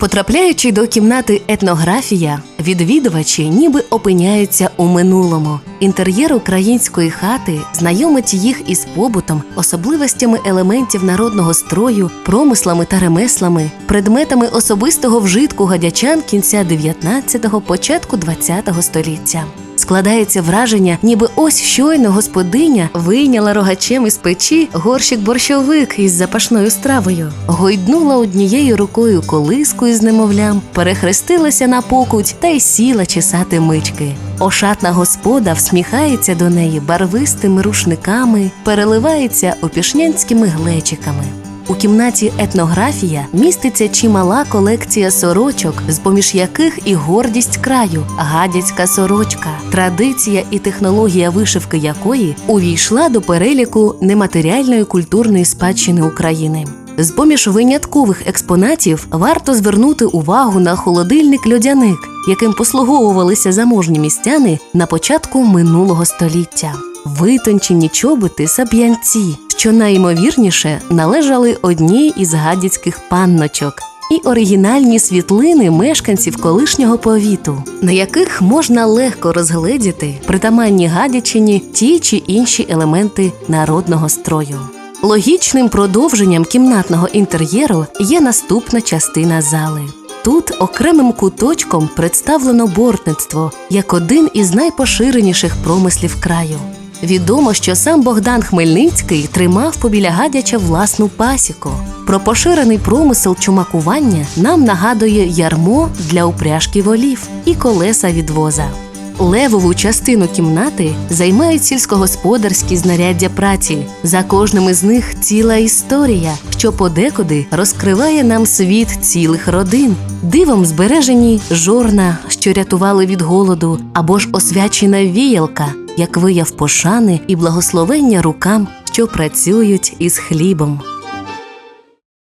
Потрапляючи до кімнати етнографія, відвідувачі ніби опиняються у минулому. Інтер'єр української хати знайомить їх із побутом, особливостями елементів народного строю, промислами та ремеслами, предметами особистого вжитку гадячан кінця 19-го, початку 20-го століття. Складається враження, ніби ось щойно господиня вийняла рогачем із печі горщик борщовик із запашною стравою, гойднула однією рукою колиску із немовлям, перехрестилася на покуть та й сіла чесати мички. Ошатна господа всміхається до неї барвистими рушниками, переливається опішнянськими глечиками. У кімнаті етнографія міститься чимала колекція сорочок, з поміж яких і гордість краю, гадяцька сорочка, традиція і технологія вишивки якої увійшла до переліку нематеріальної культурної спадщини України. З поміж виняткових експонатів варто звернути увагу на холодильник льодяник, яким послуговувалися заможні містяни на початку минулого століття. Витончені чоботи саб'янці, що найімовірніше належали одній із гадяцьких панночок, і оригінальні світлини мешканців колишнього повіту, на яких можна легко розгледіти притаманні гадячині ті чи інші елементи народного строю. Логічним продовженням кімнатного інтер'єру є наступна частина зали. Тут окремим куточком представлено бортництво як один із найпоширеніших промислів краю. Відомо, що сам Богдан Хмельницький тримав побіля гадяча власну пасіку. Про поширений промисел чумакування нам нагадує ярмо для упряжки волів і колеса від воза. Левову частину кімнати займають сільськогосподарські знаряддя праці. За кожним із них ціла історія, що подекуди розкриває нам світ цілих родин. Дивом збережені жорна, що рятували від голоду, або ж освячена віялка, як вияв пошани і благословення рукам, що працюють із хлібом.